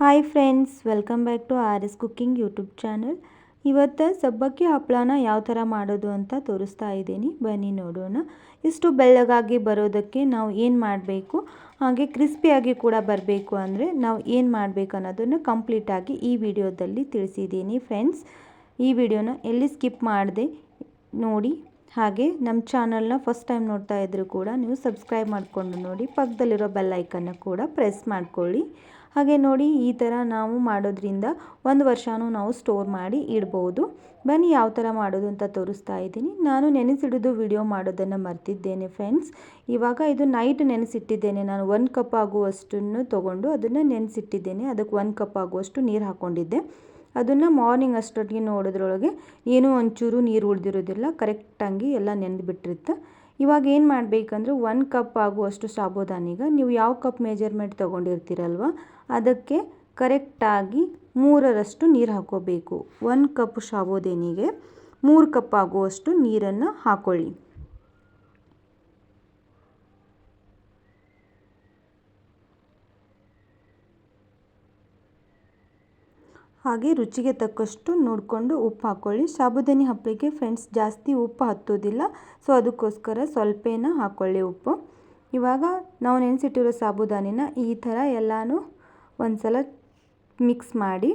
Hi friends welcome back to R S cooking YouTube channel ಇವತ್ತು ಸಬ್ಬಕ್ಕಿ ಹಪ್ಪಳನ ಯಾವ ಥರ ಮಾಡೋದು ಅಂತ ತೋರಿಸ್ತಾ ಇದ್ದೀನಿ. ಬನ್ನಿ ನೋಡೋಣ. ಇಷ್ಟು ಬೆಳ್ಳಗಾಗಿ ಬರೋದಕ್ಕೆ ನಾವು ಏನು ಮಾಡಬೇಕು? ಹಾಗೆ ಕ್ರಿಸ್ಪಿಯಾಗಿ ಕೂಡ ಬರಬೇಕು ಅಂದರೆ ನಾವು ಏನು ಮಾಡಬೇಕು ಅನ್ನೋದನ್ನು ಕಂಪ್ಲೀಟಾಗಿ ಈ ವಿಡಿಯೋದಲ್ಲಿ ತಿಳಿಸಿದ್ದೀನಿ ಫ್ರೆಂಡ್ಸ್ ಈ ವಿಡಿಯೋನ ಎಲ್ಲಿ ಸ್ಕಿಪ್ ಮಾಡಿದೆ ನೋಡಿ. ಹಾಗೆ ನಮ್ಮ ಚಾನಲ್ನ ಫಸ್ಟ್ ಟೈಮ್ ನೋಡ್ತಾ ಇದ್ದರೂ ಕೂಡ ನೀವು ಸಬ್ಸ್ಕ್ರೈಬ್ ಮಾಡಿಕೊಂಡು ನೋಡಿ, ಪಕ್ಕದಲ್ಲಿರೋ ಬೆಲ್ ಐಕನ್ನ ಕೂಡ ಪ್ರೆಸ್ ಮಾಡ್ಕೊಳ್ಳಿ. ಹಾಗೆ ನೋಡಿ, ಈ ಥರ ನಾವು ಮಾಡೋದ್ರಿಂದ ಒಂದು ವರ್ಷವೂ ನಾವು ಸ್ಟೋರ್ ಮಾಡಿ ಇಡ್ಬೋದು. ಬನ್ನಿ ಯಾವ ಥರ ಮಾಡೋದು ಅಂತ ತೋರಿಸ್ತಾ ಇದ್ದೀನಿ. ನಾನು ನೆನೆಸಿಡೋದು ವಿಡಿಯೋ ಮಾಡೋದನ್ನು ಮರ್ತಿದ್ದೇನೆ ಫ್ರೆಂಡ್ಸ್ ಇವಾಗ ಇದು ನೈಟ್ ನೆನೆಸಿಟ್ಟಿದ್ದೇನೆ. ನಾನು ಒಂದು ಕಪ್ ಆಗುವಷ್ಟನ್ನು ತೊಗೊಂಡು ಅದನ್ನು ನೆನೆಸಿಟ್ಟಿದ್ದೇನೆ. ಅದಕ್ಕೆ ಒಂದು ಕಪ್ ಆಗುವಷ್ಟು ನೀರು ಹಾಕ್ಕೊಂಡಿದ್ದೆ. ಅದನ್ನು ಮಾರ್ನಿಂಗ್ ಅಷ್ಟೊತ್ತಿಗೆ ನೋಡೋದ್ರೊಳಗೆ ಏನೂ ಒಂಚೂರು ನೀರು ಉಳಿದಿರೋದಿಲ್ಲ ಕರೆಕ್ಟಾಗಿ ಎಲ್ಲ ನೆಂದುಬಿಟ್ಟಿರುತ್ತೆ ಇವಾಗ ಏನು ಮಾಡಬೇಕಂದ್ರೆ ಒಂದು ಕಪ್ ಆಗುವಷ್ಟು ಸಾಬೂದಾನಿಗೆ ನೀವು ಯಾವ ಕಪ್ ಮೆಜರ್ಮೆಂಟ್ ತೊಗೊಂಡಿರ್ತೀರಲ್ವ, ಅದಕ್ಕೆ ಕರೆಕ್ಟಾಗಿ ಮೂರರಷ್ಟು ನೀರು ಹಾಕೋಬೇಕು ಒಂದು ಕಪ್ ಶಾವೋದನಿಗೆ ಮೂರು ಕಪ್ ಆಗುವಷ್ಟು ನೀರನ್ನು ಹಾಕೊಳ್ಳಿ. ಹಾಗೆ ರುಚಿಗೆ ತಕ್ಕಷ್ಟು ನೋಡಿಕೊಂಡು ಉಪ್ಪು ಹಾಕ್ಕೊಳ್ಳಿ ಸಾಬುದಾನಿ ಹಪ್ಪಳಿಗೆ ಫ್ರೆಂಡ್ಸ್ ಜಾಸ್ತಿ ಉಪ್ಪು ಹತ್ತೋದಿಲ್ಲ ಸೊ ಅದಕ್ಕೋಸ್ಕರ ಸ್ವಲ್ಪೇನ ಹಾಕ್ಕೊಳ್ಳಿ ಉಪ್ಪು. ಇವಾಗ ನಾವು ನೆನೆಸಿಟ್ಟಿರೋ ಸಾಬುದಾನಿನ ಈ ಥರ ಎಲ್ಲನೂ ಒಂದು ಸಲ ಮಿಕ್ಸ್ ಮಾಡಿ.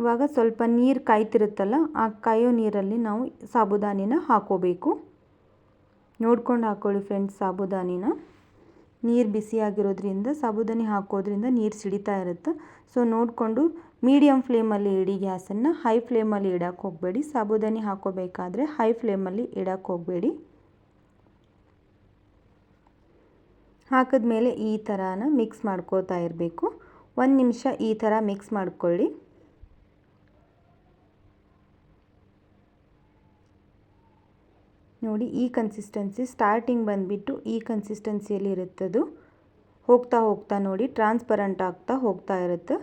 ಇವಾಗ ಸ್ವಲ್ಪ ನೀರು ಕಾಯ್ತಿರುತ್ತಲ್ಲ, ಆ ಕಾಯೋ ನೀರಲ್ಲಿ ನಾವು ಸಾಬುದಾನಿನ ಹಾಕೋಬೇಕು. ನೋಡ್ಕೊಂಡು ಹಾಕ್ಕೊಳ್ಳಿ ಫ್ರೆಂಡ್ಸ್ ಸಾಬುದಾನಿನ ನೀರು ಬಿಸಿಯಾಗಿರೋದ್ರಿಂದ ಸಾಬುದಾನಿ ಹಾಕೋದ್ರಿಂದ ನೀರು ಸಿಡಿತಾ ಇರುತ್ತೆ. ಸೊ ನೋಡಿಕೊಂಡು ಮೀಡಿಯಮ್ ಫ್ಲೇಮಲ್ಲಿ ಇಡಿ ಗ್ಯಾಸನ್ನು. ಹೈ ಫ್ಲೇಮಲ್ಲಿ ಇಡಕ್ಕೆ ಹೋಗಬೇಡಿ. ಸಾಬುದಾನಿ ಹಾಕೋಬೇಕಾದ್ರೆ ಹೈ ಫ್ಲೇಮಲ್ಲಿ ಇಡಕ್ಕೆ ಹೋಗಬೇಡಿ. ಹಾಕಿದ್ಮೇಲೆ ಈ ಥರನ ಮಿಕ್ಸ್ ಮಾಡ್ಕೋತಾ ಇರಬೇಕು. ಒಂದು ನಿಮಿಷ ಈ ಥರ ಮಿಕ್ಸ್ ಮಾಡ್ಕೊಳ್ಳಿ. ನೋಡಿ, ಈ ಕನ್ಸಿಸ್ಟೆನ್ಸಿ ಸ್ಟಾರ್ಟಿಂಗ್ ಬಂದುಬಿಟ್ಟು ಈ ಕನ್ಸಿಸ್ಟೆನ್ಸಿಯಲ್ಲಿ ಇರುತ್ತದು. ಹೋಗ್ತಾ ಹೋಗ್ತಾ ನೋಡಿ ಟ್ರಾನ್ಸ್ಪರೆಂಟ್ ಆಗ್ತಾ ಹೋಗ್ತಾ ಇರುತ್ತೆ.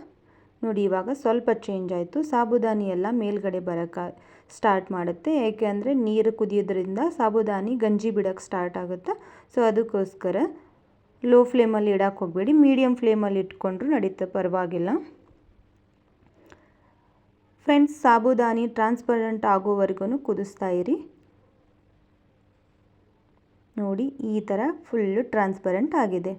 ನೋಡಿ, ಇವಾಗ ಸ್ವಲ್ಪ ಚೇಂಜ್ ಆಯಿತು. ಸಾಬುದಾನಿ ಎಲ್ಲ ಮೇಲ್ಗಡೆ ಬರೋಕ್ಕೆ ಸ್ಟಾರ್ಟ್ ಮಾಡುತ್ತೆ. ಏಕೆ ಅಂದರೆ ನೀರು ಕುದಿಯೋದ್ರಿಂದ ಸಾಬುದಾನಿ ಗಂಜಿ ಬಿಡೋಕ್ಕೆ ಸ್ಟಾರ್ಟ್ ಆಗುತ್ತೆ. ಸೊ ಅದಕ್ಕೋಸ್ಕರ ಲೋ ಫ್ಲೇಮಲ್ಲಿ ಇಡೋಕ್ಕೆ ಹೋಗಬೇಡಿ. ಮೀಡಿಯಮ್ ಫ್ಲೇಮಲ್ಲಿ ಇಟ್ಕೊಂಡ್ರು ನಡೀತಾ ಪರವಾಗಿಲ್ಲ. ಫ್ರೆಂಡ್ಸ್ ಸಾಬುದಾನಿ ಟ್ರಾನ್ಸ್ಪರೆಂಟ್ ಆಗೋವರೆಗೂ ಕುದಿಸ್ತಾ ಇರಿ. ನೋಡಿ, ಈ ಥರ ಫುಲ್ಲು ಟ್ರಾನ್ಸ್ಪರೆಂಟ್ ಆಗಿದೆ.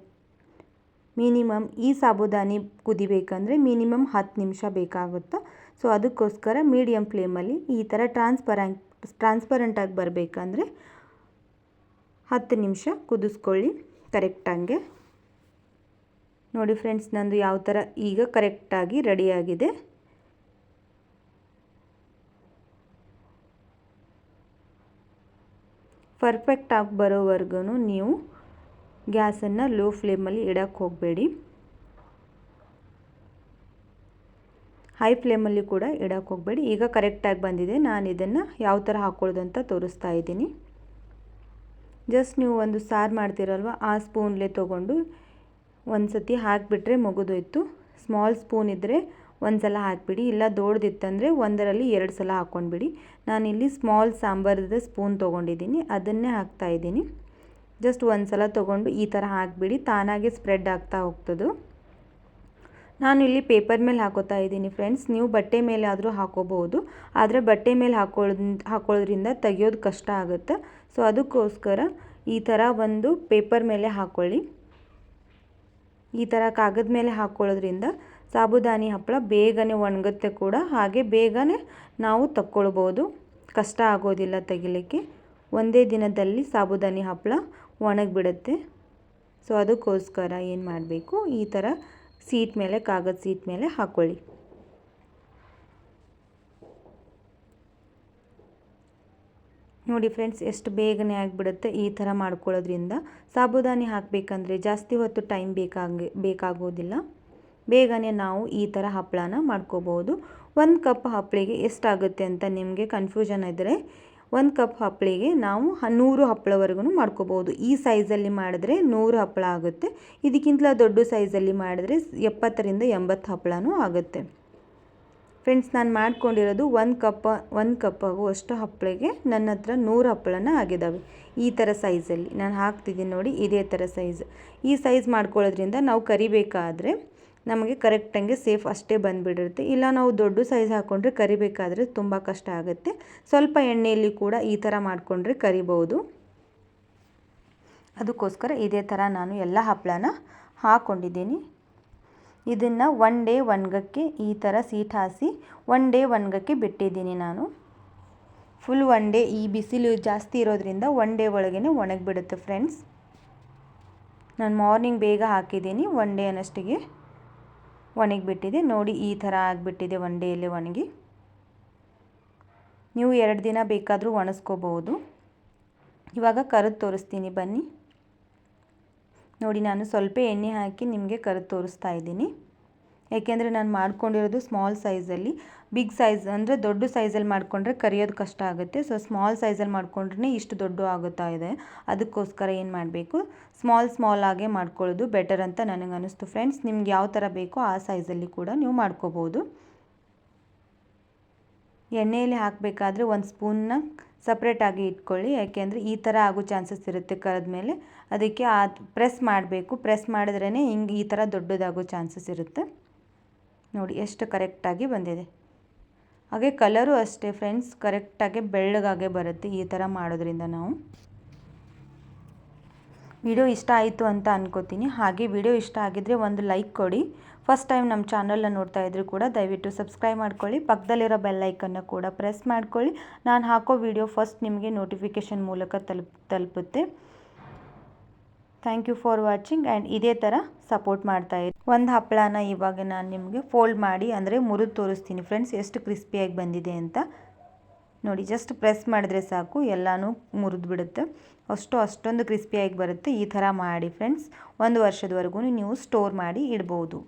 ಮಿನಿಮಮ್ ಈ ಸಾಬುದಾನಿ ಕುದಿಬೇಕಂದ್ರೆ ಮಿನಿಮಮ್ ಹತ್ತು ನಿಮಿಷ ಬೇಕಾಗುತ್ತೆ? ಸೊ ಅದಕ್ಕೋಸ್ಕರ ಮೀಡಿಯಮ್ ಫ್ಲೇಮಲ್ಲಿ ಈ ಥರ ಟ್ರಾನ್ಸ್ಪರೆಂಟ್ ಟ್ರಾನ್ಸ್ಪರೆಂಟಾಗಿ ಬರಬೇಕಂದ್ರೆ ಹತ್ತು ನಿಮಿಷ ಕುದಿಸ್ಕೊಳ್ಳಿ ಕರೆಕ್ಟಾಗೆ ನೋಡಿ ಫ್ರೆಂಡ್ಸ್ ನಂದು ಯಾವ ಥರ ಈಗ ಕರೆಕ್ಟಾಗಿ ರೆಡಿಯಾಗಿದೆ ಪರ್ಫೆಕ್ಟಾಗಿ ಬರೋವರೆಗೂ ನೀವು ಗ್ಯಾಸನ್ನು ಲೋ ಫ್ಲೇಮಲ್ಲಿ ಇಡೋಕ್ಕೆ ಹೋಗಬೇಡಿ. ಹೈ ಫ್ಲೇಮಲ್ಲಿ ಕೂಡ ಇಡೋಕ್ಕೆ ಹೋಗಬೇಡಿ. ಈಗ ಕರೆಕ್ಟಾಗಿ ಬಂದಿದೆ. ನಾನು ಇದನ್ನು ಯಾವ ಥರ ಹಾಕ್ಕೊಳ್ಳೋದು ಅಂತ ತೋರಿಸ್ತಾ ಇದ್ದೀನಿ. ಜಸ್ಟ್ ನೀವು ಒಂದು ಸಾರು ಮಾಡ್ತೀರಲ್ವ, ಆ ಸ್ಪೂನ್ಲೇ ತೊಗೊಂಡು ಒಂದು ಸತಿ ಹಾಕಿಬಿಟ್ರೆ ಮುಗಿದೋಯ್ತು. ಸ್ಮಾಲ್ ಸ್ಪೂನ್ ಇದ್ದರೆ ಒಂದು ಸಲ ಹಾಕಿಬಿಡಿ, ಇಲ್ಲ ದೊಡ್ಡದಿತ್ತಂದರೆ ಒಂದರಲ್ಲಿ ಎರಡು ಸಲ ಹಾಕ್ಕೊಂಡ್ಬಿಡಿ ನಾನಿಲ್ಲಿ ಸ್ಮಾಲ್ ಸಾಂಬಾರದ ಸ್ಪೂನ್ ತೊಗೊಂಡಿದ್ದೀನಿ, ಅದನ್ನೇ ಹಾಕ್ತಾಯಿದ್ದೀನಿ ಜಸ್ಟ್ ಒಂದು ಸಲ ತೊಗೊಂಡು ಈ ಥರ ಹಾಕಿಬಿಡಿ, ತಾನಾಗೆ ಸ್ಪ್ರೆಡ್ ಆಗ್ತಾ ಹೋಗ್ತದೆ. ನಾನು ಇಲ್ಲಿ ಪೇಪರ್ ಮೇಲೆ ಹಾಕೋತಾ ಇದ್ದೀನಿ ಫ್ರೆಂಡ್ಸ್ ನೀವು ಬಟ್ಟೆ ಮೇಲೆ ಆದರೂ ಹಾಕೋಬಹುದು. ಆದರೆ ಬಟ್ಟೆ ಮೇಲೆ ಹಾಕೊಳ್ಳೋದ್ ಹಾಕೊಳ್ಳೋದ್ರಿಂದ ತೆಗಿಯೋದು ಕಷ್ಟ ಆಗುತ್ತೆ. ಸೊ ಅದಕ್ಕೋಸ್ಕರ ಈ ಥರ ಒಂದು ಪೇಪರ್ ಮೇಲೆ ಹಾಕ್ಕೊಳ್ಳಿ ಈ ಥರ ಕಾಗದ ಮೇಲೆ ಹಾಕ್ಕೊಳ್ಳೋದ್ರಿಂದ ಸಾಬುದಾನಿ ಹಪ್ಪಳ ಬೇಗನೆ ಒಣಗುತ್ತೆ ಕೂಡ. ಹಾಗೆ ಬೇಗನೆ ನಾವು ತಕ್ಕೊಳ್ಬೋದು. ಕಷ್ಟ ಆಗೋದಿಲ್ಲ ತೆಗಿಲಿಕ್ಕೆ. ಒಂದೇ ದಿನದಲ್ಲಿ ಸಾಬುದಾನಿ ಹಪ್ಪಳ ಒಣಗಿಬಿಡುತ್ತೆ. ಸೊ, ಅದಕ್ಕೋಸ್ಕರ ಏನು ಮಾಡಬೇಕು? ಈ ಥರ ಸೀಟ್ ಮೇಲೆ, ಕಾಗದ ಸೀಟ್ ಮೇಲೆ ಹಾಕ್ಕೊಳ್ಳಿ ನೋಡಿ ಫ್ರೆಂಡ್ಸ್, ಎಷ್ಟು ಬೇಗನೆ ಆಗಿಬಿಡುತ್ತೆ ಈ ಥರ ಮಾಡ್ಕೊಳ್ಳೋದ್ರಿಂದ. ಸಾಬುದಾನಿ ಹಾಕಬೇಕಂದ್ರೆ ಜಾಸ್ತಿ ಹೊತ್ತು ಟೈಮ್ ಬೇಕಾಗಿ, ಬೇಕಾಗೋದಿಲ್ಲ. ಬೇಗನೆ ನಾವು ಈ ಥರ ಹಪ್ಪಳನ ಮಾಡ್ಕೋಬೋದು. ಒಂದು ಕಪ್ ಹಪ್ಪಳಿಗೆ ಎಷ್ಟಾಗುತ್ತೆ ಅಂತ ನಿಮಗೆ ಕನ್ಫ್ಯೂಷನ್ ಇದ್ದರೆ ಒಂದು ಕಪ್ ಹಪ್ಪಳಿಗೆ ನಾವು ನೂರು ಹಪ್ಪಳವರೆಗೂ ಮಾಡ್ಕೋಬೋದು. ಈ ಸೈಜಲ್ಲಿ ಮಾಡಿದ್ರೆ ನೂರು ಹಪ್ಪಳ ಆಗುತ್ತೆ. ಇದಕ್ಕಿಂತಲ ದೊಡ್ಡ ಸೈಜಲ್ಲಿ ಮಾಡಿದ್ರೆ ಎಪ್ಪತ್ತರಿಂದ ಎಂಬತ್ತು ಹಪ್ಪಳನೂ ಆಗುತ್ತೆ. ಫ್ರೆಂಡ್ಸ್ ನಾನು ಮಾಡ್ಕೊಂಡಿರೋದು ಒಂದು ಕಪ್ ಒಂದು ಕಪ್ ಆಗುವಷ್ಟು ಹಪ್ಪಳಿಗೆ ನನ್ನ ಹತ್ರ ನೂರು ಹಪ್ಪಳನ ಆಗಿದ್ದಾವೆ. ಈ ಥರ ಸೈಜಲ್ಲಿ ನಾನು ಹಾಕ್ತಿದ್ದೀನಿ ನೋಡಿ, ಇದೇ ಥರ ಸೈಜ್ ಈ ಸೈಜ್ ಮಾಡ್ಕೊಳ್ಳೋದ್ರಿಂದ ನಾವು ಕರಿಬೇಕಾದ್ರೆ ನಮಗೆ ಕರೆಕ್ಟಂಗೆ ಸೇಫ್ ಅಷ್ಟೇ ಬಂದುಬಿಡುತ್ತೆ ಇಲ್ಲ ನಾವು ದೊಡ್ಡ ಸೈಜ್ ಹಾಕ್ಕೊಂಡ್ರೆ ಕರಿಬೇಕಾದ್ರೆ ತುಂಬ ಕಷ್ಟ ಆಗುತ್ತೆ. ಸ್ವಲ್ಪ ಎಣ್ಣೆಯಲ್ಲಿ ಕೂಡ ಈ ಥರ ಮಾಡಿಕೊಂಡ್ರೆ ಕರಿಬೋದು ಅದಕ್ಕೋಸ್ಕರ ಇದೇ ಥರ ನಾನು ಎಲ್ಲ ಹಪ್ಪಳನ ಹಾಕ್ಕೊಂಡಿದ್ದೀನಿ ಇದನ್ನು ಒನ್ ಡೇ ಒಣಗಕ್ಕೆ ಈ ಥರ ಸೀಟ್ ಹಾಸಿ ಒನ್ ಡೇ ಒಣಗಕ್ಕೆ ಬಿಟ್ಟಿದ್ದೀನಿ ನಾನು. ಫುಲ್ ಒನ್ ಡೇ ಈ ಬಿಸಿಲು ಜಾಸ್ತಿ ಇರೋದ್ರಿಂದ ಒನ್ ಡೇ ಒಳಗೇ ಒಣಗಿಬಿಡುತ್ತೆ ಫ್ರೆಂಡ್ಸ್ ನಾನು ಮಾರ್ನಿಂಗ್ ಬೇಗ ಹಾಕಿದ್ದೀನಿ ಒನ್ ಡೇ ಅನ್ನಷ್ಟಿಗೆ. ಒಣಗಿಬಿಟ್ಟಿದೆ. ನೋಡಿ, ಈ ಥರ ಆಗಿಬಿಟ್ಟಿದೆ ಒನ್ ಡೇಯಲ್ಲಿ ಒಣಗಿ. ನೀವು ಎರಡು ದಿನ ಬೇಕಾದರೂ ಒಣಸ್ಕೋಬಹುದು ಇವಾಗ ಕರೆದು ತೋರಿಸ್ತೀನಿ, ಬನ್ನಿ. ನೋಡಿ, ನಾನು ಸ್ವಲ್ಪ ಎಣ್ಣೆ ಹಾಕಿ ನಿಮಗೆ ಕರೆದು ತೋರಿಸ್ತಾ ಇದ್ದೀನಿ. ಯಾಕೆಂದರೆ ನಾನು ಮಾಡ್ಕೊಂಡಿರೋದು ಸ್ಮಾಲ್ ಸೈಜಲ್ಲಿ ಬಿಗ್ ಸೈಜ್ ಅಂದರೆ ದೊಡ್ಡ ಸೈಜಲ್ಲಿ ಮಾಡಿಕೊಂಡ್ರೆ ಕರಿಯೋದು ಕಷ್ಟ ಆಗುತ್ತೆ. ಸೊ ಸ್ಮಾಲ್ ಸೈಜಲ್ಲಿ ಮಾಡ್ಕೊಂಡ್ರೆ ಇಷ್ಟು ದೊಡ್ಡ ಆಗುತ್ತಾ ಇದೆ. ಅದಕ್ಕೋಸ್ಕರ ಏನು ಮಾಡಬೇಕು? ಸ್ಮಾಲ್ ಸ್ಮಾಲ್ ಆಗೇ ಮಾಡ್ಕೊಳ್ಳೋದು ಬೆಟರ್ ಅಂತ ನನಗೆ ಅನ್ನಿಸ್ತು ಫ್ರೆಂಡ್ಸ್ ನಿಮ್ಗೆ ಯಾವ ಥರ ಬೇಕೋ ಆ ಸೈಜಲ್ಲಿ ಕೂಡ ನೀವು ಮಾಡ್ಕೋಬೋದು. ಎಣ್ಣೆಯಲ್ಲಿ ಹಾಕಬೇಕಾದ್ರೆ ಒಂದು ಸ್ಪೂನ್ನ ಸಪ್ರೇಟಾಗಿ ಇಟ್ಕೊಳ್ಳಿ. ಯಾಕೆಂದರೆ ಈ ಥರ ಆಗೋ ಚಾನ್ಸಸ್ ಇರುತ್ತೆ ಕರೆದ ಮೇಲೆ. ಅದಕ್ಕೆ ಆ ಪ್ರೆಸ್ ಮಾಡಬೇಕು. ಪ್ರೆಸ್ ಮಾಡಿದ್ರೇ ಹಿಂಗೆ ಈ ಥರ ದೊಡ್ಡದಾಗೋ ಚಾನ್ಸಸ್ ಇರುತ್ತೆ. ನೋಡಿ, ಎಷ್ಟು ಕರೆಕ್ಟಾಗಿ ಬಂದಿದೆ. ಹಾಗೆ ಕಲರು ಅಷ್ಟೇ ಫ್ರೆಂಡ್ಸ್ ಕರೆಕ್ಟಾಗಿ ಬೆಳ್ಳಗಾಗೆ ಬರುತ್ತೆ ಈ ಥರ ಮಾಡೋದ್ರಿಂದ ನಾವು. ವಿಡಿಯೋ ಇಷ್ಟ ಆಯಿತು ಅಂತ ಅನ್ಕೋತೀನಿ. ಹಾಗೆ ವಿಡಿಯೋ ಇಷ್ಟ ಆಗಿದ್ದರೆ ಒಂದು ಲೈಕ್ ಕೊಡಿ. ಫಸ್ಟ್ ಟೈಮ್ ನಮ್ಮ ಚಾನಲ್ನ ನೋಡ್ತಾ ಇದ್ದರೂ ಕೂಡ ದಯವಿಟ್ಟು ಸಬ್ಸ್ಕ್ರೈಬ್ ಮಾಡ್ಕೊಳ್ಳಿ. ಪಕ್ಕದಲ್ಲಿರೋ ಬೆಲ್ಲೈಕನ್ನು ಕೂಡ ಪ್ರೆಸ್ ಮಾಡ್ಕೊಳ್ಳಿ. ನಾನು ಹಾಕೋ ವಿಡಿಯೋ ಫಸ್ಟ್ ನಿಮಗೆ ನೋಟಿಫಿಕೇಷನ್ ಮೂಲಕ ತಲುಪ್, ತಲುಪುತ್ತೆ. Thank you for watching and ಇದೇ ಥರ ಸಪೋರ್ಟ್ ಮಾಡ್ತಾ ಇರಿ. ಒಂದು ಹಪ್ಪಳನ ಇವಾಗ ನಾನು ನಿಮಗೆ ಫೋಲ್ಡ್ ಮಾಡಿ, ಅಂದರೆ ಮುರಿದು ತೋರಿಸ್ತೀನಿ ಫ್ರೆಂಡ್ಸ್, ಎಷ್ಟು ಕ್ರಿಸ್ಪಿಯಾಗಿ ಬಂದಿದೆ ಅಂತ. ನೋಡಿ ಜಸ್ಟ್ ಪ್ರೆಸ್ ಮಾಡಿದ್ರೆ ಸಾಕು, ಎಲ್ಲನೂ ಮುರಿದು ಬಿಡುತ್ತೆ. ಅಷ್ಟು ಅಷ್ಟೊಂದು ಕ್ರಿಸ್ಪಿಯಾಗಿ ಬರುತ್ತೆ. ಈ ಥರ ಮಾಡಿ ಫ್ರೆಂಡ್ಸ್, ಒಂದು ವರ್ಷದವರೆಗೂ ನೀವು ಸ್ಟೋರ್ ಮಾಡಿ ಇಡ್ಬೋದು.